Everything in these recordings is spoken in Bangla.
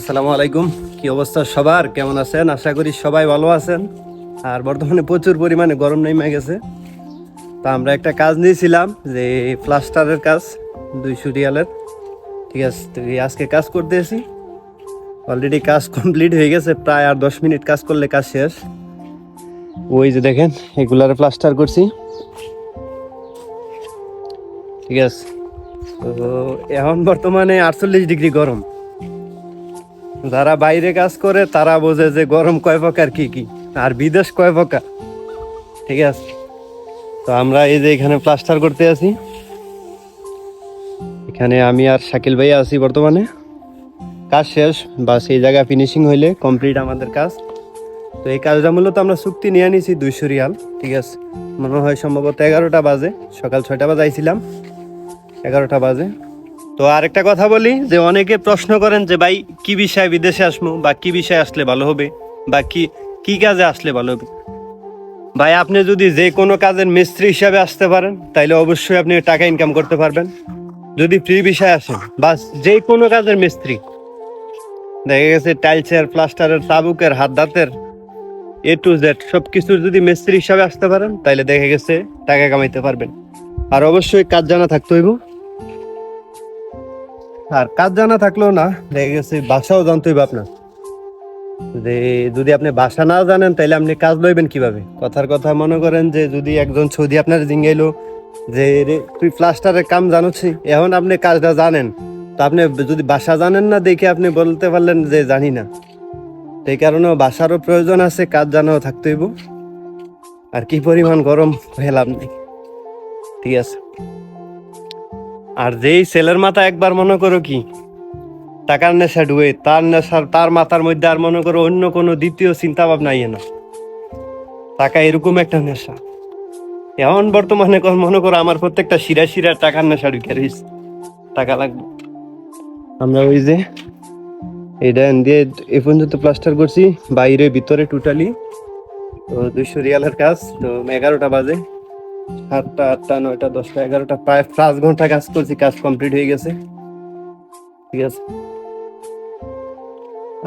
আসসালামু আলাইকুম। কি অবস্থা সবার? কেমন আছেন? আশা করি সবাই ভালো আছেন। আর বর্তমানে প্রচুর পরিমাণে গরম নেমে গেছে। তা আমরা একটা কাজ নিয়েছিলাম, যে প্লাস্টারের কাজ দুইশো রিয়ালের ঠিক আছে, তো আজকে কাজ করতে এসি অলরেডি কাজ কমপ্লিট হয়ে গেছে, প্রায় আর দশ মিনিট কাজ করলে কাজ শেষ। ওই যে দেখেন, এগুলার প্লাস্টার করছি। ঠিক আছে, তো এখন বর্তমানে আটচল্লিশ ডিগ্রি গরম। যারা বাইরে কাজ করে, তারা বোঝে যে গরম কয় প্রকার কি কি, আর বিদেশ কয় প্রকার। ঠিক আছে? তো আমরা এই যে এখানে প্লাস্টার করতে আছি। এখানে আমি আর শাকিল ভাইয়া আছি বর্তমানে। কাজ শেষ বা সেই জায়গা ফিনিশিং হইলে কমপ্লিট আমাদের কাজ। তো এই কাজটা মূলত আমরা চুক্তি নিয়ে নিয়েছি দুইশো রিয়াল, ঠিক আছে? মনে হয় সম্ভবত এগারোটা বাজে, সকাল ছয়টা বাজে আইছিলাম। এগারোটা বাজে। তো আরেকটা কথা বলি, যে অনেকে প্রশ্ন করেন যে, ভাই, কি বিষয়ে বিদেশে আসব বা কি বিষয়ে আসলে ভালো হবে? বা কি কি কাজে আসলে ভালো হবে? ভাই, আপনি যদি যে কোনো কাজের মিস্ত্রি হিসাবে আসতে পারেন, তাইলে অবশ্যই আপনি টাকা ইনকাম করতে পারবেন। যদি ফ্রি বিষয়ে আসেন বা যে কোনো কাজের মিস্ত্রি। দেখা গেছে টাইলসের প্লাস্টারের তাবুকের হাত দাঁতের এ টু জেড সব কিছুর যদি মিস্ত্রি হিসাবে আসতে পারেন, তাইলে দেখা গেছে টাকা কামাইতে পারবেন। আর অবশ্যই কাজ জানা থাকতে হইব। আর কাজ জানা থাকলেও না, দেখা গেছে ভাষাও জানতে হইবে আপনার। যে যদি আপনি ভাষা না জানেন তাহলে আপনি কাজ লইবেন কীভাবে? কথার কথা মনে করেন যে যদি একজন সৌদি আপনার জিঙ্গাইলো, যে রে, তুই প্লাস্টারের কাম জানোছি, এখন আপনি কাজটা জানেন। তো আপনি যদি ভাষা জানেন না, দেখে আপনি বলতে পারলেন যে জানি না। সেই কারণে বাসারও প্রয়োজন আছে, কাজ জানাও থাকতে হইব। আর কি পরিমাণ গরম লাভ নেই। ঠিক আছে। আর যেই ছেলের মাথা একবার মনে করো কি টাকার নেশা ডুবে, তার নেশার তার মাথার মধ্যে আর মনে করো অন্য কোনো দ্বিতীয় চিন্তা ভাবনা ইয়ে না। টাকা এরকম একটা নেশা। এখন বর্তমানে মনে করো আমার প্রত্যেকটা শিরা শিরা টাকার নেশা ঢুকে রয়েছে। টাকা লাগবে। আমরা ওই যে এটা দিয়ে এ পর্যন্ত প্লাস্টার করছি, বাইরে, ভিতরে টোটালি তো দুইশো রিয়ালের কাজ, তো এগারোটা বাজে। সাতটা, আটটা, নয়টা, দশটা, এগারোটা, প্রায় পাঁচ ঘণ্টা কাজ করছি, কাজ কমপ্লিট হয়ে গেছে। ঠিক আছে।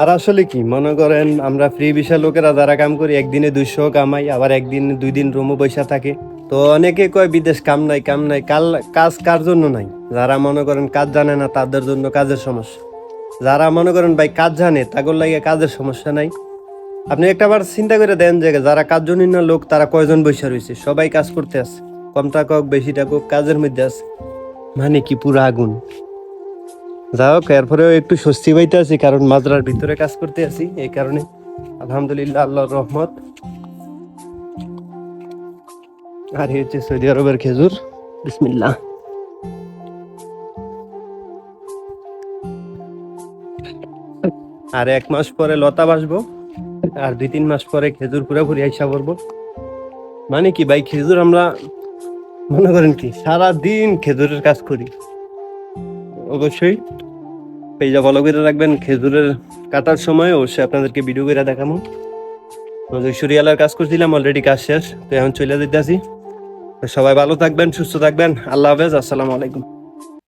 আর আসলে কি, মনে করেন আমরা ফ্রি বিষয় লোকেরা যারা কাম করি, একদিনে দুইশো কামাই, আবার একদিন, দুই দিন রুমও পয়সা থাকে। তো অনেকে কয়, বিদেশ কাম নাই কাম নাই, কাল, কাজ কার জন্য নাই? যারা মনে করেন কাজ জানে না, তাদের জন্য কাজের সমস্যা। যারা মনে করেন, ভাই, কাজ জানে, তাগর লাগে কাজের সমস্যা নাই। আপনি একটা একটাবার চিন্তা করে দেন যে যারা না লোক, তারা কয়জন বৈশা রয়েছে? সবাই কাজ করতে আছে। কম টাকা হোক বেশি টাকা হোক কাজের মধ্যে আছে। মানে কি পুরো আগুন? যা হোক, এরপরেও একটু স্বস্তি পাইতে আছি, কারণ মাজরার ভিতরে কাজ করতে আছি। এই কারণে আলহামদুলিল্লাহ, আল্লাহর রহমত। আর হচ্ছে সৌদি আরবের খেজুর। বিসমিল্লাহ। আর এক মাস পরে লতা বাসবো আর দুই তিন মাস পরে খেজুর পুরোপুরি আইসা পড়ব। মানে কি ভাই, খেজুর আমরা, মনে করেন কি, সারাদিন খেজুরের কাজ করি। অবশ্যই পেজা ফলো করে রাখবেন, খেজুরের কাটার সময় অবশ্যই আপনাদেরকে ভিডিও করে দেখাবো সরিয়ালার কাজ করছিলাম অলরেডি কাজ শেষ, তো এখন চলে যেতে আসি সবাই ভালো থাকবেন, সুস্থ থাকবেন, আল্লাহ হাফেজ, আসসালামু আলাইকুম।